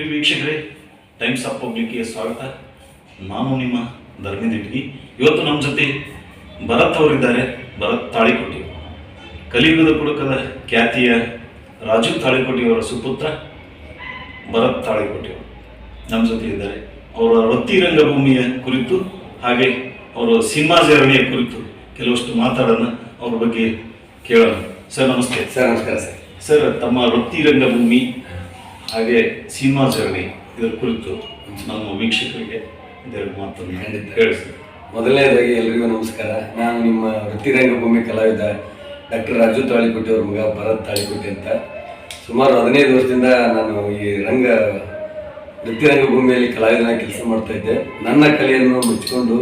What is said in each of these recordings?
ಪ್ರಿಯ ವೀಕ್ಷಕರೇ times of ಪಬ್ಲಿಕ್ಗೆ ಸ್ವಾಗತ. ನಾನು ನಿಮ್ಮ ಧರ್ಮೇಂದ್ರ ಇಟ್ಗಿ. ಇವತ್ತು ನಮ್ಮ ಜೊತೆ ಭರತ್ ಅವರಿದ್ದಾರೆ. ಭರತ್ ತಾಳಿಕೋಟಿ. ಕಲಿಯುಗದ ಕುಡುಕದ ಖ್ಯಾತಿಯ ರಾಜು ತಾಳಿಕೋಟಿಯವರ ಸುಪುತ್ರ ಭರತ್ ತಾಳಿಕೋಟಿಯವರು ನಮ್ಮ ಜೊತೆ ಇದ್ದಾರೆ. ಅವರ ವೃತ್ತಿ ರಂಗಭೂಮಿಯ ಕುರಿತು ಹಾಗೆ ಅವರ ಸಿನಿಮಾ ಜರ್ನಿಯ ಕುರಿತು ಕೆಲವಷ್ಟು ಮಾತಾಡೋಣ ಅವ್ರ ಬಗ್ಗೆ ಕೇಳೋಣ. ಸರ್ ನಮಸ್ತೆ. ಸರ್ ನಮಸ್ಕಾರ ಸರ್. ಸರ್ ತಮ್ಮ ವೃತ್ತಿ ರಂಗಭೂಮಿ ಹಾಗೆ ಸಿನಿಮಾ ಜರ್ನಿ ಇದರ ಕುರಿತು ನಮ್ಮ ವೀಕ್ಷಕರಿಗೆ ಇದೆರಡು ಮಾತನ್ನು ಖಂಡಿತ. ಹೇಳಿಸ್ತೀನಿ ಮೊದಲನೇದಾಗಿ ಎಲ್ರಿಗೂ ನಮಸ್ಕಾರ. ನಾನು ನಿಮ್ಮ ವೃತ್ತಿ ರಂಗಭೂಮಿ ಕಲಾವಿದ ಡಾಕ್ಟರ್ ರಾಜು ತಾಳಿಕೋಟೆ ಅವ್ರ ಮಗ ಭರತ್ ತಾಳಿಕೋಟೆ ಅಂತ. ಸುಮಾರು ಹದಿನೈದು ವರ್ಷದಿಂದ ನಾನು ಈ ರಂಗ ವೃತ್ತಿರಂಗಭೂಮಿಯಲ್ಲಿ ಕಲಾವಿದನ ಕೆಲಸ ಮಾಡ್ತಾ ಇದ್ದೆ. ನನ್ನ ಕಲೆಯನ್ನು ಮುಚ್ಚಿಕೊಂಡು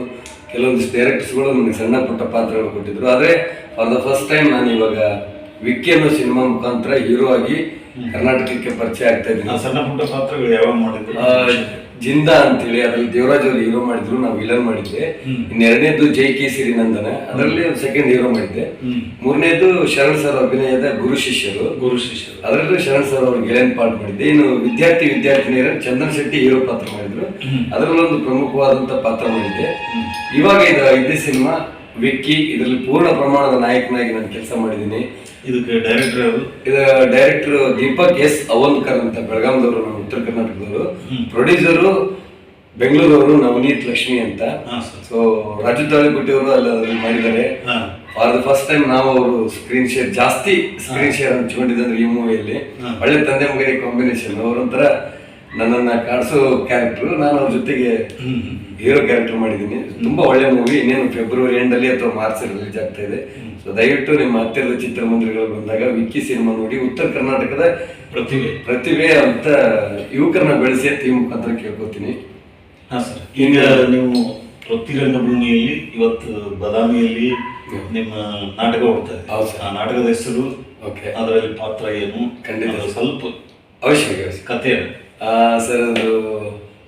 ಕೆಲವೊಂದಿಷ್ಟು ಡೈರೆಕ್ಟರ್ಸ್ಗಳು ನನಗೆ ಸಣ್ಣ ಪುಟ್ಟ ಪಾತ್ರಗಳು ಕೊಟ್ಟಿದ್ರು. ಆದರೆ ಫಾರ್ ದ ಫಸ್ಟ್ ಟೈಮ್ ನಾನು ಇವಾಗ ವಿಕ್ಕಿ ಅನ್ನೋ ಸಿನಿಮಾ ಮುಖಾಂತರ ಹೀರೋ ಆಗಿ ಕರ್ನಾಟಕಕ್ಕೆ ಪರಿಚಯ ಆಗ್ತಾ ಇದ್ದೀನಿ. ಸಣ್ಣ ಪುಟ್ಟ ಪಾತ್ರಗಳು ಯಾವಾಗ ಮಾಡಿದ್ರು? ಜಿಂದ ಅಂತೇಳಿ ಅದ್ರಲ್ಲಿ ದೇವರಾಜ್ ಅವರು ಹೀರೋ ಮಾಡಿದ್ರು ನಾವು ವಿಲನ್ ಮಾಡಿದ್ದೆ. ಇನ್ನ ಇನ್ನೆರಡನೇದು ಜೈ ಕೆ ನಂದನ ಅದರಲ್ಲಿ ಒಂದು ಸೆಕೆಂಡ್ ಹೀರೋ ಮಾಡಿದ್ದೆ. ಮೂರನೇದು ಶರಣ್ ಸರ್ ಅಭಿನಯದ ಗುರು ಶಿಷ್ಯರು. ಗುರು ಶಿಷ್ಯರು. ಅದರಲ್ಲಿ ಶರಣ್ ಸರ್ ಅವರು ಗೆಳೆಯನ್ ಪಾಠ ಮಾಡಿದ್ದೆ. ಇನ್ನು ವಿದ್ಯಾರ್ಥಿ ವಿದ್ಯಾರ್ಥಿನಿಯರ ಚಂದನ್ ಶೆಟ್ಟಿ ಹೀರೋ ಪಾತ್ರ ಮಾಡಿದ್ರು. ಅದರಲ್ಲೊಂದು ಪ್ರಮುಖವಾದಂತ ಪಾತ್ರ ಮಾಡಿದ್ದೆ. ಇವಾಗ ಇದು ಇದೇ ಸಿನಿಮಾ ವಿಕ್ಕಿ ಇದರಲ್ಲಿ ಪೂರ್ಣ ಪ್ರಮಾಣದ ನಾಯಕನಾಗಿ ನಾನು ಕೆಲಸ ಮಾಡಿದ್ದೀನಿ. ಇದಕ್ಕೆ ಡೈರೆಕ್ಟರ್ ಅವರು ಇದು ಡೈರೆಕ್ಟರ್ ದೀಪಕ್ ಎಸ್ ಅವಲ್ಕರ್ ಅಂತ ಬೆಳಗಾಂದವರು ನಮ್ಮ ಉತ್ತರ ಕರ್ನಾಟಕದವರು. ಪ್ರೊಡ್ಯೂಸರು ಬೆಂಗಳೂರವರು ನವನೀತ್ ಲಕ್ಷ್ಮಿ ಅಂತ. ಸೊ ರಾಜು ತಾಳಿಕೋಟಿ ಅವರು ಅಲ್ಲಿ ಅದ್ರಲ್ಲಿ ಮಾಡಿದ್ದಾರೆ. ಫಾರ್ ದ ಫಸ್ಟ್ ಟೈಮ್ ನಾವು ಅವರು ಸ್ಕ್ರೀನ್ ಶೇರ್ ಜಾಸ್ತಿ ಸ್ಕ್ರೀನ್ ಶೇರ್ ಹಂಚ್ಕೊಂಡಿದ್ದಾರೆ ಈ ಮೂವಿಯಲ್ಲಿ. ಒಳ್ಳೆ ತಂದೆ ಮಗನಿಗೆ ಕಾಂಬಿನೇಷನ್ ಅವರೊಂಥರ ನನ್ನನ್ನ ಕಾಡಿಸೋ ಕ್ಯಾರೆಕ್ಟ್ರು ನಾನು ಅವ್ರ ಜೊತೆಗೆ ಹೀರೋ ಕ್ಯಾರೆಕ್ಟರ್ ಮಾಡಿದ್ದೀನಿ ತುಂಬ ಒಳ್ಳೆ ಮೂವಿ ಇನ್ನೇನು ಫೆಬ್ರವರಿ ಎಂಡಲ್ಲಿ ಅಲ್ಲಿ ಅಥವಾ ಮಾರ್ಚ್ ರಿಲೀಸ್ ಆಗ್ತಾ ಇದೆ. ಸೊ ದಯವಿಟ್ಟು ನಿಮ್ಮ ಹತ್ತಿರದ ಚಿತ್ರಮಂದಿರಗಳು ಬಂದಾಗ ವಿಕ್ಕಿ ಸಿನಿಮಾ ನೋಡಿ ಉತ್ತರ ಕರ್ನಾಟಕದ ಪ್ರತಿಭೆ. ಪ್ರತಿಭೆ ಅಂತ ಯುವಕರನ್ನ ಬೆಳೆಸಿ ಅಂತ ಈ ಮುಖಾಂತರ ಕೇಳ್ಕೊತೀನಿ. ಹಾಂ ಸರ್. ಈಗ ನೀವು ವೃತ್ತಿ ರಂಗಭೂಮಿಯಲ್ಲಿ ಇವತ್ತು ಬದಾಮಿಯಲ್ಲಿ ನಿಮ್ಮ ನಾಟಕ ಹೋಗ್ತಾ ಇದೆ. ಆ ನಾಟಕದ ಹೆಸರು ಓಕೆ ಅದರಲ್ಲಿ ಪಾತ್ರ ಏನು? ಖಂಡಿತ. ಸ್ವಲ್ಪ ಅವಶ್ಯಕ ಅವಶ್ಯ ಕಥೆ ಸರ್ ಅದು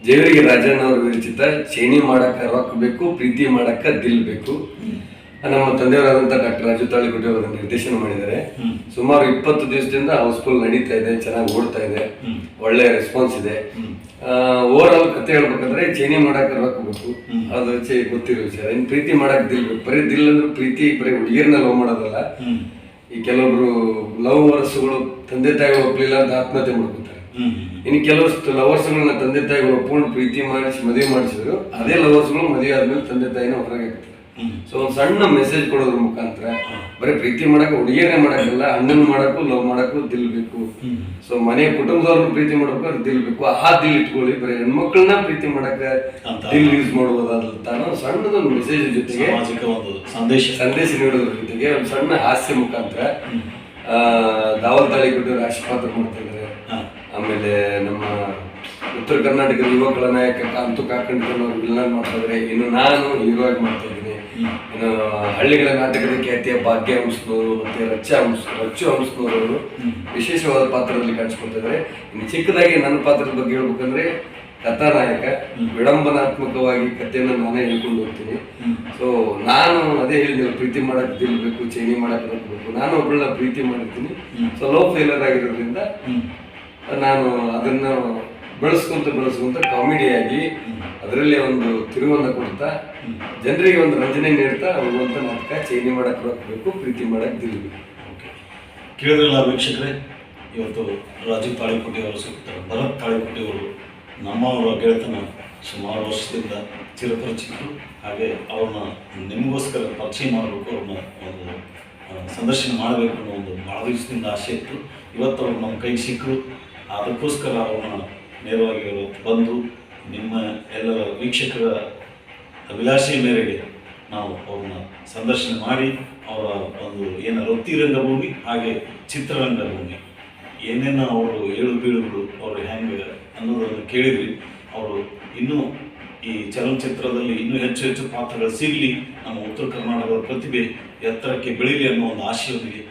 ಜೇವರಿಗೆ ರಾಜಣ್ಣ ಅವ್ರ ವಿರಚಿತ ಚೇಣಿ ಮಾಡಕ್ಕ ರೊಕ್ಕ ಬೇಕು ಪ್ರೀತಿ ಮಾಡಕ್ಕ ದಿಲ್ ಬೇಕು. ನಮ್ಮ ತಂದೆಯವರಾದಂತ ಡಾಕ್ಟರ್ ರಾಜು ತಾಳಿಕೋಟಿ ಅವರು ನಿರ್ದೇಶನ ಮಾಡಿದ್ದಾರೆ. ಸುಮಾರು ಇಪ್ಪತ್ತು ದಿವಸದಿಂದ ಹೌಸ್ಫುಲ್ ನಡೀತಾ ಇದೆ ಚೆನ್ನಾಗಿ ಓಡ್ತಾ ಇದೆ. ಒಳ್ಳೆ ರೆಸ್ಪಾನ್ಸ್ ಇದೆ. ಓವರ್ ಆಲ್ ಕತೆ ಹೇಳ್ಬೇಕಂದ್ರೆ ಚೇಣಿ ಮಾಡಕ್ಕೆ ಬೇಕು. ಅದು ಚೇ ಗೊತ್ತಿರೋ ವಿಚಾರ. ಇನ್ ಪ್ರೀತಿ ಮಾಡಕ್ ದಿಲ್ ಬೇಕು. ಬರೀ ದಿಲ್ ಅಂದ್ರೆ ಪ್ರೀತಿ ಬರೀ ಹುಡುಗಿಯರನ್ನ ಲವ್ ಮಾಡೋದಲ್ಲ. ಈ ಕೆಲವೊಬ್ರು ಲವ್ ವರ್ಸ್ಗಳು ತಂದೆ ತಾಯಿ ಒಪ್ಲಿಲ್ಲ ಅಂತ ಆತ್ಮಹತ್ಯೆ ಮಾಡ್ಕೊತಾರೆ. ಇನ್ನು ಕೆಲವಷ್ಟು ಲವರ್ಸ್ಗಳನ್ನ ತಂದೆ ತಾಯಿಗಳು ಪೂರ್ಣ ಪ್ರೀತಿ ಮಾಡಿಸಿ ಮದುವೆ ಮಾಡಿಸಿದ್ರು ಅದೇ ಲವರ್ಸ್ಗಳು ಮದುವೆ ಆದ್ಮೇಲೆ ತಂದೆ ತಾಯಿನ ಹೊರಗೆ ಹಾಕ್ತಾರೆ ಸೊ ಒಂದು ಸಣ್ಣ ಮೆಸೇಜ್ ಕೊಡೋದ್ರ ಮುಖಾಂತರ ಬರೀ ಪ್ರೀತಿ ಮಾಡಕ್ಕೆ ಹುಡುಗಿಯರೇ ಮಾಡಕ್ಕಲ್ಲ ಅಣ್ಣನ ಮಾಡಕ್ಕೂ ಲವ್ ಮಾಡಕ್ಕೂ ದಿಲ್ ಬೇಕು. ಸೊ ಮನೆ ಕುಟುಂಬದವ್ರನ್ನ ಪ್ರೀತಿ ಮಾಡಬೇಕು ಅದು ದಿಲ್ ಬೇಕು. ಆ ದಿಲ್ ಇಟ್ಕೊಳ್ಳಿ ಬರೀ ಹೆಣ್ಮಕ್ಳನ್ನ ಪ್ರೀತಿ ಮಾಡಕ್ಕೆ ದಿಲ್ ಯೂಸ್ ಮಾಡ್ಬೋದಂತ ಅನ್ನೋ ಸಣ್ಣದೊಂದು ಮೆಸೇಜ್ ಜೊತೆಗೆ ಸಂದೇಶ. ಸಂದೇಶ ನೀಡೋದ್ರ ಜೊತೆಗೆ ಒಂದು ಸಣ್ಣ ಹಾಸ್ಯ ಮುಖಾಂತರ ಆ, ದಾವಲ್ ತಾಳಿ ಕೊಟ್ಟು ಆಶೀರ್ವಾದ ಮಾಡ್ತಾ ಇದ್ದಾರೆ. ಆಮೇಲೆ ನಮ್ಮ ಉತ್ತರ ಕರ್ನಾಟಕದ ಯುವಕರ ನಾಯಕ ಕಾಂತು ಕಾಕಂಡ್ಕೊಂಡು ಅವ್ರು ವಿಲನ್ ಮಾಡ್ತಾ ಇನ್ನು ನಾನು ಹೀರೋ ಆಗಿ ಮಾಡ್ತಾ ಇದ್ದೀನಿ ಇನ್ನು ಹಳ್ಳಿಗಳ ನಾಟಕದ ಖ್ಯಾತಿಯ ಭಾಗ್ಯ ಹಂಸ್ನವರು ಮತ್ತೆ ರಚ್ಚ ಹಂಸ ರಚ್ಚು ಹಂಸ್ನವರು ವಿಶೇಷವಾದ ಪಾತ್ರದಲ್ಲಿ ಕಾಣಿಸ್ಕೊಳ್ತಿದ್ದಾರೆ ಇನ್ನು ಚಿಕ್ಕದಾಗಿ ನನ್ನ ಪಾತ್ರದ ಬಗ್ಗೆ ಹೇಳ್ಬೇಕಂದ್ರೆ ಕಥಾನಾಯಕ ವಿಡಂಬನಾತ್ಮಕವಾಗಿ ಕಥೆಯನ್ನು ನಾನೇ ಹೇಳ್ಕೊಂಡು ಹೋಗ್ತೀನಿ. ಸೊ ನಾನು ಅದೇ ಹೇಳಿದ್ನಲ್ಲ ಪ್ರೀತಿ ಮಾಡಕ್ ತಿಳ್ಬೇಕು ಚೇಣಿ ಮಾಡಕ್ ಬರ್ಬೇಕು ನಾನು ಒಬ್ಬಳನ್ನ ಪ್ರೀತಿ ಮಾಡಿರ್ತೀನಿ. ಸೊ ಲೋ ಫೇಲರ್ ಆಗಿರೋದ್ರಿಂದ ನಾನು ಅದನ್ನ ಬೆಳೆಸ್ಕೊಂತ ಬೆಳೆಸ್ಕೊಂತ ಕಾಮಿಡಿಯಾಗಿ ಅದರಲ್ಲಿ ಒಂದು ತಿರುವನ್ನ ಕೊಡ್ತಾ, ಜನರಿಗೆ ಒಂದು ರಂಜನೆ ನೀಡ್ತಾ ಹೋಗುವಂತ ನಾಟಕ ಚೇನಿ ಮಾಡಕ್ಕೆ ಬರಬೇಕು ಪ್ರೀತಿ ಮಾಡಕ್ ಓಕೆ. ಕೇಳಿದ್ರಲ್ಲ ವೀಕ್ಷಕರೇ, ಇವತ್ತು ರಾಜೀವ್ ತಾಳಿಕೋಟೆಯವರು ಸಿಗ್ತಾರೆ ಭರತ್ ತಾಳಿಕೋಟೆಯವರು ನಮ್ಮವರ ಗೆಳೆತನ ಸುಮಾರು ವರ್ಷದಿಂದ ಚಿರಪರಿಚಿತರು. ಹಾಗೆ ಅವ್ರನ್ನ ನಿಮಗೋಸ್ಕರ ಪರಿಚಯ ಮಾಡಬೇಕು, ಅವ್ರನ್ನ ಒಂದು ಸಂದರ್ಶನ ಮಾಡಬೇಕು ಅನ್ನೋ ಒಂದು ಭಾಳ ದಿವಸದಿಂದ ಆಸೆ ಇತ್ತು. ಇವತ್ತು ಅವ್ರು ನಮ್ಮ ಕೈಗೆ ಸಿಕ್ಕರು. ಅದಕ್ಕೋಸ್ಕರ ಅವನ ನೇರವಾಗಿ ಬಂದು ನಿಮ್ಮ ಎಲ್ಲರ ವೀಕ್ಷಕರ ಅಭಿಲಾಷೆಯ ಮೇರೆಗೆ ನಾವು ಅವ್ರನ್ನ ಸಂದರ್ಶನ ಮಾಡಿ, ಅವರ ಒಂದು ಏನು ವೃತ್ತಿ ರಂಗಭೂಮಿ ಹಾಗೆ ಚಿತ್ರರಂಗಭೂಮಿ ಏನೇನು ಅವರು ಏಳು ಬೀಳುಗಳು ಅವರು ಹೆಂಗೆ ಅನ್ನೋದನ್ನು ಕೇಳಿದ್ವಿ. ಅವರು ಇನ್ನೂ ಈ ಚಲನಚಿತ್ರದಲ್ಲಿ ಇನ್ನೂ ಹೆಚ್ಚು ಹೆಚ್ಚು ಪಾತ್ರಗಳು ಸಿಗಲಿ, ನಮ್ಮ ಉತ್ತರ ಕರ್ನಾಟಕದ ಪ್ರತಿಭೆ ಎತ್ತರಕ್ಕೆ ಬೆಳೀಲಿ ಅನ್ನೋ ಒಂದು ಆಶೆಯೊಂದಿಗೆ